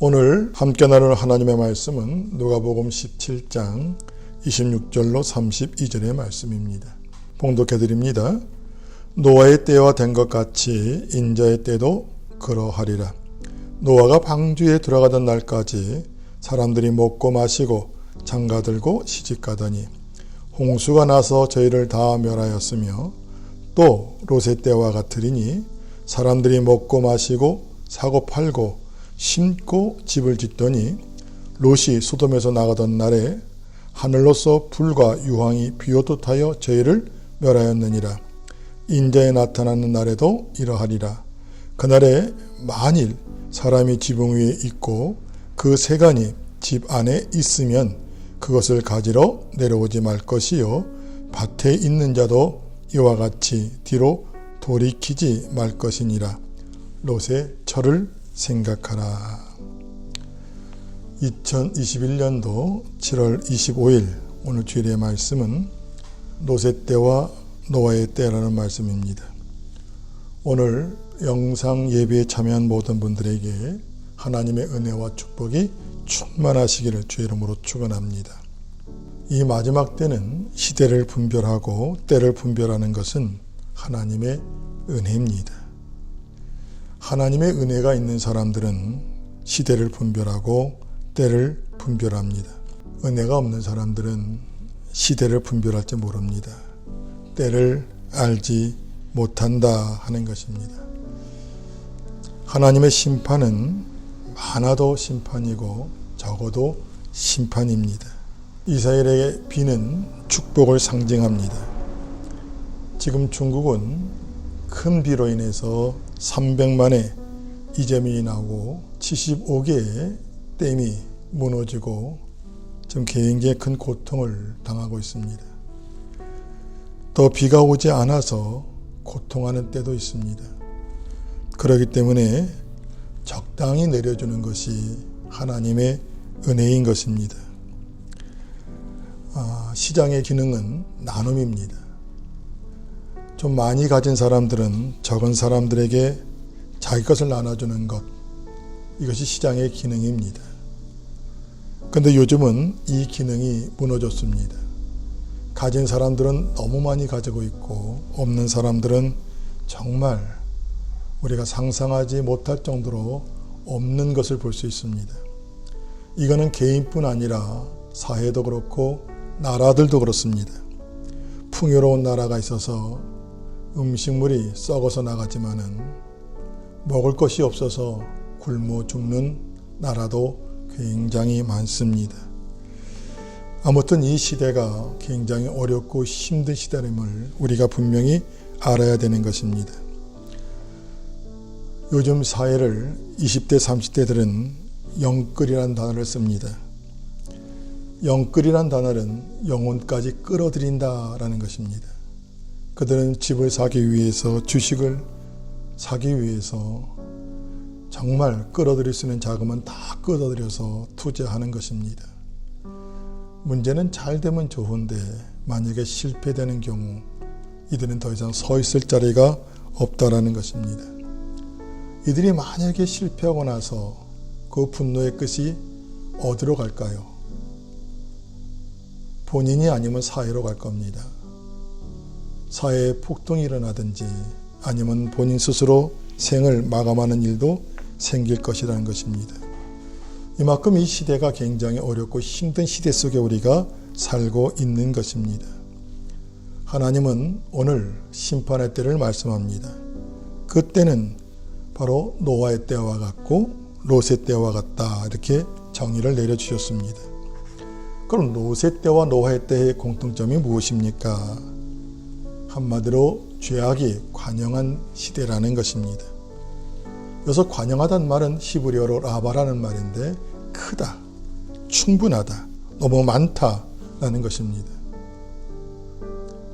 오늘 함께 나눌 하나님의 말씀은 누가복음 17장 26절로 32절의 말씀입니다. 봉독해 드립니다. 노아의 때와 된 것 같이 인자의 때도 그러하리라. 노아가 방주에 들어가던 날까지 사람들이 먹고 마시고 장가들고 시집가더니 홍수가 나서 저희를 다 멸하였으며 또 롯의 때와 같으리니 사람들이 먹고 마시고 사고 팔고 심고 집을 짓더니 롯이 소돔에서 나가던 날에 하늘로서 불과 유황이 비오듯 하여 저희를 멸하였느니라. 인자에 나타나는 날에도 이러하리라. 그날에 만일 사람이 지붕 위에 있고 그 세간이 집 안에 있으면 그것을 가지러 내려오지 말 것이요 밭에 있는 자도 이와 같이 뒤로 돌이키지 말 것이니라. 롯의 철을 생각하라. 2021년도 7월 25일 오늘 주일의 말씀은 노세 때와 노아의 때라는 말씀입니다. 오늘 영상 예배에 참여한 모든 분들에게 하나님의 은혜와 축복이 충만하시기를 주 이름으로 축원합니다. 이 마지막 때는 시대를 분별하고 때를 분별하는 것은 하나님의 은혜입니다. 하나님의 은혜가 있는 사람들은 시대를 분별하고 때를 분별합니다. 은혜가 없는 사람들은 시대를 분별할지 모릅니다. 때를 알지 못한다 하는 것입니다. 하나님의 심판은 많아도 심판이고 적어도 심판입니다. 이스라엘의 비는 축복을 상징합니다. 지금 중국은 큰 비로 인해서 300만의 이재민이 나오고 75개의 댐이 무너지고 지금 굉장히 큰 고통을 당하고 있습니다. 또 비가 오지 않아서 고통하는 때도 있습니다. 그렇기 때문에 적당히 내려주는 것이 하나님의 은혜인 것입니다. 아, 시장의 기능은 나눔입니다. 좀 많이 가진 사람들은 적은 사람들에게 자기 것을 나눠주는 것, 이것이 시장의 기능입니다. 근데 요즘은 이 기능이 무너졌습니다. 가진 사람들은 너무 많이 가지고 있고, 없는 사람들은 정말 우리가 상상하지 못할 정도로 없는 것을 볼 수 있습니다. 이거는 개인뿐 아니라 사회도 그렇고 나라들도 그렇습니다. 풍요로운 나라가 있어서 음식물이 썩어서 나가지만은 먹을 것이 없어서 굶어 죽는 나라도 굉장히 많습니다. 아무튼 이 시대가 굉장히 어렵고 힘든 시대임을 우리가 분명히 알아야 되는 것입니다. 요즘 사회를 20대, 30대들은 영끌이라는 단어를 씁니다. 영끌이란 단어는 영혼까지 끌어들인다라는 것입니다. 그들은 집을 사기 위해서 주식을 사기 위해서 정말 끌어들일 수 있는 자금은 다 끌어들여서 투자하는 것입니다. 문제는 잘 되면 좋은데 만약에 실패되는 경우 이들은 더 이상 서 있을 자리가 없다라는 것입니다. 이들이 만약에 실패하고 나서 그 분노의 끝이 어디로 갈까요? 본인이 아니면 사회로 갈 겁니다. 사회에 폭동이 일어나든지 아니면 본인 스스로 생을 마감하는 일도 생길 것이라는 것입니다. 이만큼 이 시대가 굉장히 어렵고 힘든 시대 속에 우리가 살고 있는 것입니다. 하나님은 오늘 심판의 때를 말씀합니다. 그 때는 바로 노아의 때와 같고 롯의 때와 같다 이렇게 정의를 내려주셨습니다. 그럼 롯의 때와 노아의 때의 공통점이 무엇입니까? 한마디로 죄악이 관영한 시대라는 것입니다. 여기서 관영하다는 말은 히브리어로 라바라는 말인데 크다, 충분하다, 너무 많다라는 것입니다.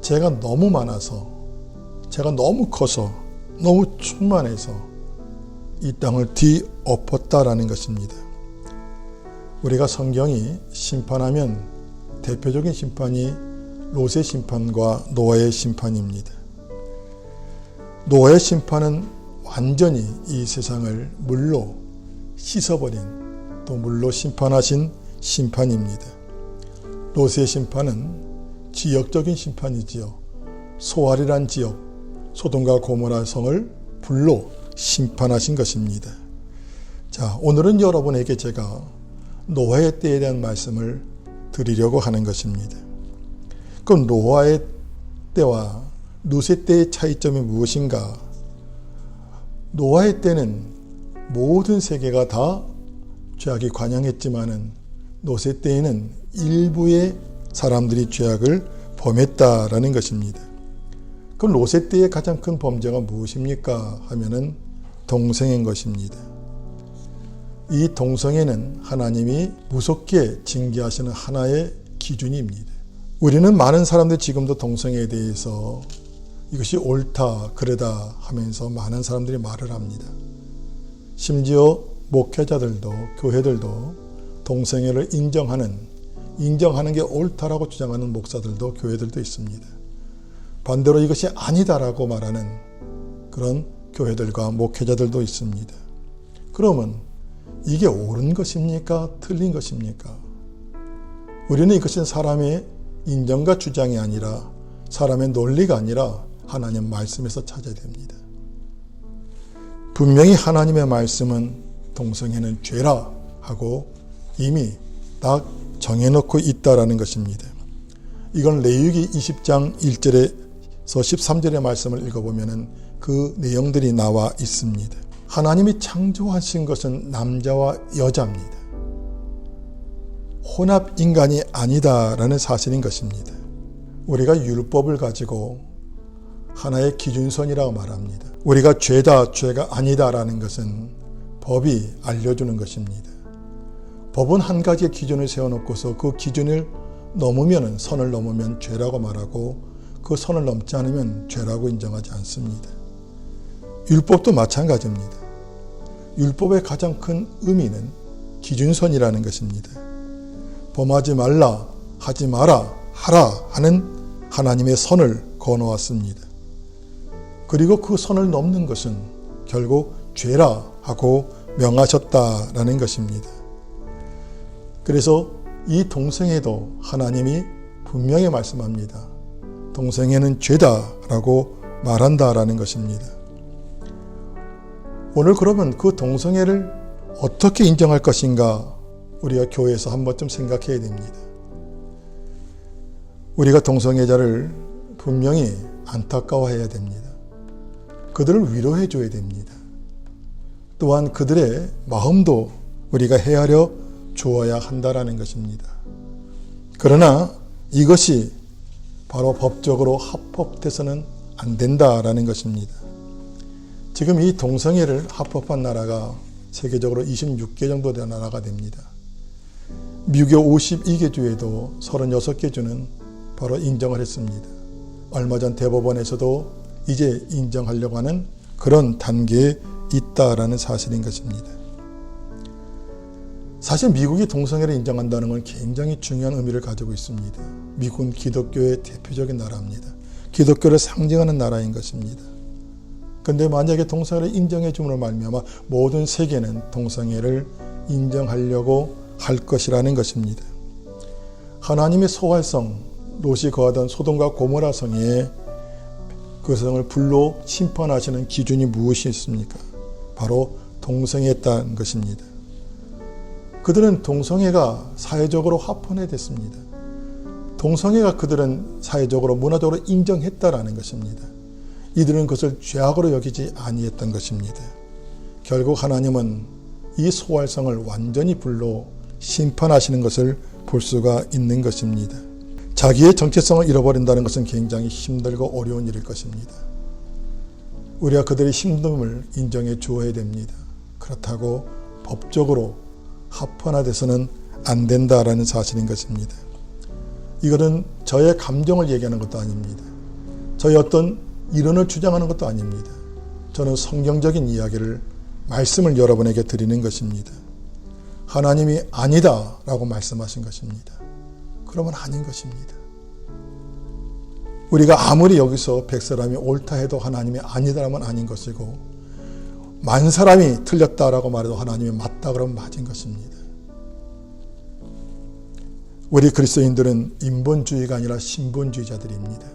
제가 너무 많아서, 제가 너무 커서, 너무 충만해서 이 땅을 뒤엎었다라는 것입니다. 우리가 성경이 심판하면 대표적인 심판이 롯의 심판과 노아의 심판입니다. 노아의 심판은 완전히 이 세상을 물로 씻어버린 또 물로 심판하신 심판입니다. 노스의 심판은 지역적인 심판이지요. 소알이란 지역, 소돔과 고모라 성을 불로 심판하신 것입니다. 자, 오늘은 여러분에게 제가 노아의 때에 대한 말씀을 드리려고 하는 것입니다. 그럼 노아의 때와 누세 때의 차이점이 무엇인가? 노아의 때는 모든 세계가 다 죄악이 관영했지만은 노세 때에는 일부의 사람들이 죄악을 범했다라는 것입니다. 그럼 노세 때의 가장 큰 범죄가 무엇입니까? 하면은 동성애인 것입니다. 이 동성애는 하나님이 무섭게 징계하시는 하나의 기준입니다. 우리는 많은 사람들 지금도 동성애에 대해서 이것이 옳다, 그러다 하면서 많은 사람들이 말을 합니다. 심지어 목회자들도, 교회들도 동성애를 인정하는, 인정하는 게 옳다라고 주장하는 목사들도, 교회들도 있습니다. 반대로 이것이 아니다라고 말하는 그런 교회들과 목회자들도 있습니다. 그러면 이게 옳은 것입니까? 틀린 것입니까? 우리는 이것은 사람의 인정과 주장이 아니라 사람의 논리가 아니라 하나님 말씀에서 찾아야 됩니다. 분명히 하나님의 말씀은 동성애는 죄라 하고 이미 딱 정해놓고 있다라는 것입니다. 이건 레위기 20장 1절에서 13절의 말씀을 읽어보면 그 내용들이 나와 있습니다. 하나님이 창조하신 것은 남자와 여자입니다. 혼합 인간이 아니다라는 사실인 것입니다. 우리가 율법을 가지고 하나의 기준선이라고 말합니다. 우리가 죄다, 죄가 아니다라는 것은 법이 알려주는 것입니다. 법은 한 가지의 기준을 세워놓고서 그 기준을 넘으면 선을 넘으면 죄라고 말하고 그 선을 넘지 않으면 죄라고 인정하지 않습니다. 율법도 마찬가지입니다. 율법의 가장 큰 의미는 기준선이라는 것입니다. 범하지 말라, 하지 마라, 하라 하는 하나님의 선을 거놓았습니다. 그리고 그 선을 넘는 것은 결국 죄라 하고 명하셨다라는 것입니다. 그래서 이 동성애도 하나님이 분명히 말씀합니다. 동성애는 죄다라고 말한다라는 것입니다. 오늘 그러면 그 동성애를 어떻게 인정할 것인가 우리가 교회에서 한 번쯤 생각해야 됩니다. 우리가 동성애자를 분명히 안타까워해야 됩니다. 그들을 위로해 줘야 됩니다. 또한 그들의 마음도 우리가 헤아려 주어야 한다라는 것입니다. 그러나 이것이 바로 법적으로 합법돼서는 안 된다라는 것입니다. 지금 이 동성애를 합법한 나라가 세계적으로 26개 정도 되는 나라가 됩니다. 미국의 52개 주에도 36개 주는 바로 인정을 했습니다. 얼마 전 대법원에서도 이제 인정하려고 하는 그런 단계에 있다라는 사실인 것입니다. 사실 미국이 동성애를 인정한다는 건 굉장히 중요한 의미를 가지고 있습니다. 미국은 기독교의 대표적인 나라입니다. 기독교를 상징하는 나라인 것입니다. 근데 만약에 동성애를 인정해 줌으로 말미암아 모든 세계는 동성애를 인정하려고 할 것이라는 것입니다. 하나님의 소활성, 롯이 거하던 소돔과 고모라 성에 그 성을 불로 심판하시는 기준이 무엇이 있습니까? 바로 동성애였다는 것입니다. 그들은 동성애가 사회적으로 합헌해 됐습니다. 동성애가 그들은 사회적으로 문화적으로 인정했다라는 것입니다. 이들은 그것을 죄악으로 여기지 아니했던 것입니다. 결국 하나님은 이 소활성을 완전히 불로 심판하시는 것을 볼 수가 있는 것입니다. 자기의 정체성을 잃어버린다는 것은 굉장히 힘들고 어려운 일일 것입니다. 우리가 그들의 힘듦을 인정해 주어야 됩니다. 그렇다고 법적으로 합헌화돼서는 안 된다라는 사실인 것입니다. 이것은 저의 감정을 얘기하는 것도 아닙니다. 저의 어떤 이론을 주장하는 것도 아닙니다. 저는 성경적인 이야기를 말씀을 여러분에게 드리는 것입니다. 하나님이 아니다 라고 말씀하신 것입니다. 그러면 아닌 것입니다. 우리가 아무리 여기서 백 사람이 옳다 해도 하나님이 아니다라면 아닌 것이고 만 사람이 틀렸다라고 말해도 하나님이 맞다 그러면 맞은 것입니다. 우리 그리스도인들은 인본주의가 아니라 신본주의자들입니다.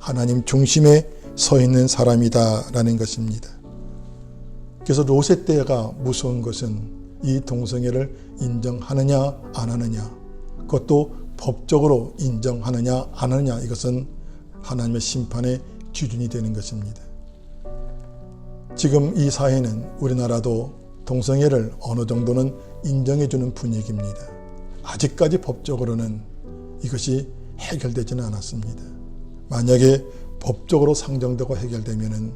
하나님 중심에 서 있는 사람이다라는 것입니다. 그래서 로세 때가 무서운 것은 이 동성애를 인정하느냐 안 하느냐 그것도 법적으로 인정하느냐 안 하느냐 이것은 하나님의 심판의 기준이 되는 것입니다. 지금 이 사회는 우리나라도 동성애를 어느 정도는 인정해주는 분위기입니다. 아직까지 법적으로는 이것이 해결되지는 않았습니다. 만약에 법적으로 상정되고 해결되면은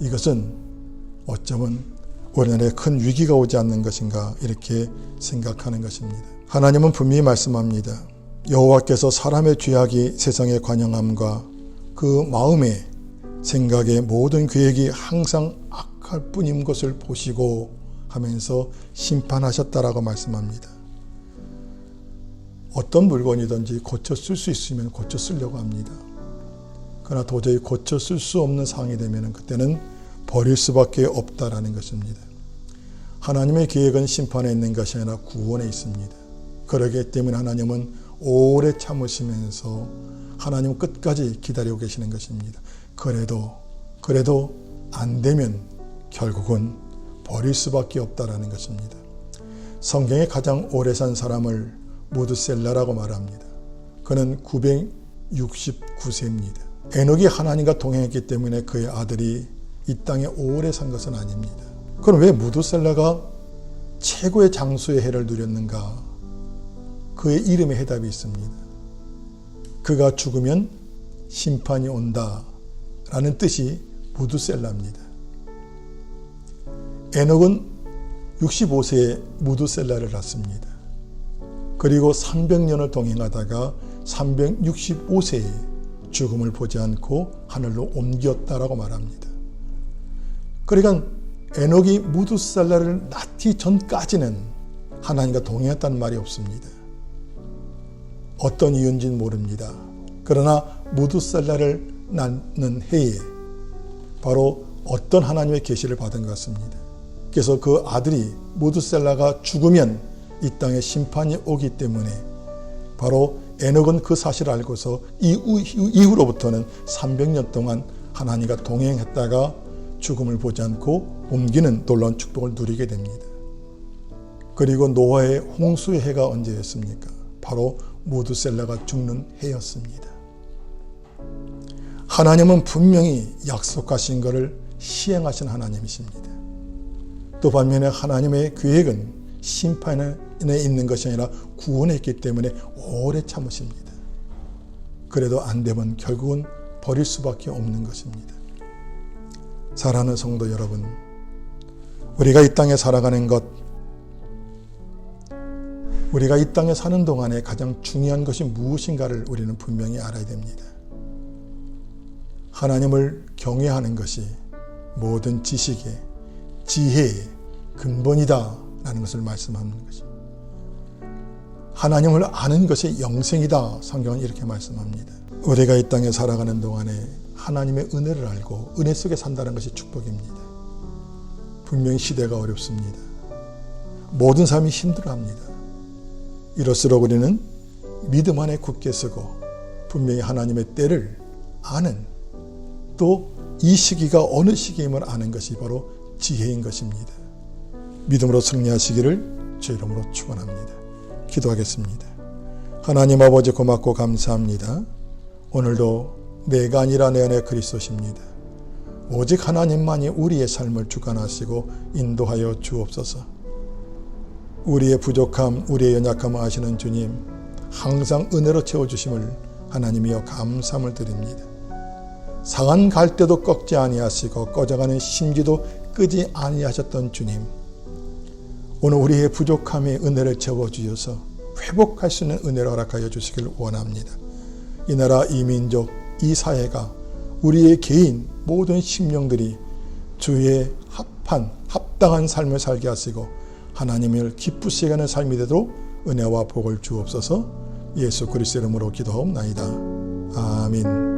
이것은 어쩌면 우리나라에 큰 위기가 오지 않는 것인가 이렇게 생각하는 것입니다. 하나님은 분명히 말씀합니다. 여호와께서 사람의 죄악이 세상에 관영함과 그 마음의 생각의 모든 계획이 항상 악할 뿐인 것을 보시고 하면서 심판하셨다라고 말씀합니다. 어떤 물건이든지 고쳐 쓸 수 있으면 고쳐 쓰려고 합니다. 그러나 도저히 고쳐 쓸 수 없는 상황이 되면 그때는 버릴 수밖에 없다라는 것입니다. 하나님의 계획은 심판에 있는 것이 아니라 구원에 있습니다. 그러기 때문에 하나님은 오래 참으시면서 하나님 끝까지 기다리고 계시는 것입니다. 그래도 그래도 안 되면 결국은 버릴 수밖에 없다라는 것입니다. 성경에 가장 오래 산 사람을 무드셀라라고 말합니다. 그는 969세입니다. 에녹이 하나님과 동행했기 때문에 그의 아들이 이 땅에 오래 산 것은 아닙니다. 그럼 왜 무드셀라가 최고의 장수의 해를 누렸는가? 그의 이름에 해답이 있습니다. 그가 죽으면 심판이 온다. 라는 뜻이 무드셀라입니다. 에녹은 65세에 무드셀라를 낳습니다. 그리고 300년을 동행하다가 365세에 죽음을 보지 않고 하늘로 옮겼다라고 말합니다. 그러니까 에녹이 무드셀라를 낳기 전까지는 하나님과 동행했다는 말이 없습니다. 어떤 이유인지는 모릅니다. 그러나 무드셀라를 낳는 해에 바로 어떤 하나님의 계시를 받은 것 같습니다. 그래서 그 아들이 무드셀라가 죽으면 이 땅에 심판이 오기 때문에 바로 에녹은 그 사실을 알고서 이후, 이후로부터는 300년 동안 하나님과 동행했다가 죽음을 보지 않고 옮기는 놀라운 축복을 누리게 됩니다. 그리고 노아의 홍수의 해가 언제였습니까? 바로 무드셀라가 죽는 해였습니다. 하나님은 분명히 약속하신 것을 시행하신 하나님이십니다. 또 반면에 하나님의 계획은 심판에 있는 것이 아니라 구원했기 때문에 오래 참으십니다. 그래도 안 되면 결국은 버릴 수밖에 없는 것입니다. 사랑하는 성도 여러분, 우리가 이 땅에 살아가는 것, 우리가 이 땅에 사는 동안에 가장 중요한 것이 무엇인가를 우리는 분명히 알아야 됩니다. 하나님을 경외하는 것이 모든 지식의 지혜의 근본이다 라는 것을 말씀하는 것입니다. 하나님을 아는 것이 영생이다 성경은 이렇게 말씀합니다. 우리가 이 땅에 살아가는 동안에 하나님의 은혜를 알고 은혜 속에 산다는 것이 축복입니다. 분명히 시대가 어렵습니다. 모든 사람이 힘들어합니다. 이럴수록 우리는 믿음 안에 굳게 서고 분명히 하나님의 때를 아는 또 이 시기가 어느 시기임을 아는 것이 바로 지혜인 것입니다. 믿음으로 승리하시기를 주 이름으로 축원합니다. 기도하겠습니다. 하나님 아버지 고맙고 감사합니다. 오늘도 내가 아니라 내 안에 그리스도십니다. 오직 하나님만이 우리의 삶을 주관하시고 인도하여 주옵소서. 우리의 부족함, 우리의 연약함을 아시는 주님, 항상 은혜로 채워주심을 하나님이여 감사함을 드립니다. 상한 갈 때도 꺾지 아니하시고 꺼져가는 심지도 끄지 아니하셨던 주님, 오늘 우리의 부족함에 은혜를 채워주셔서 회복할 수 있는 은혜를 허락하여 주시길 원합니다. 이 나라, 이 민족, 이 사회가 우리의 개인 모든 심령들이 주의 합한, 합당한 삶을 살게 하시고 하나님을 기쁘시게 하는 삶이 되도록 은혜와 복을 주옵소서 예수 그리스도 이름으로 기도하옵나이다. 아멘.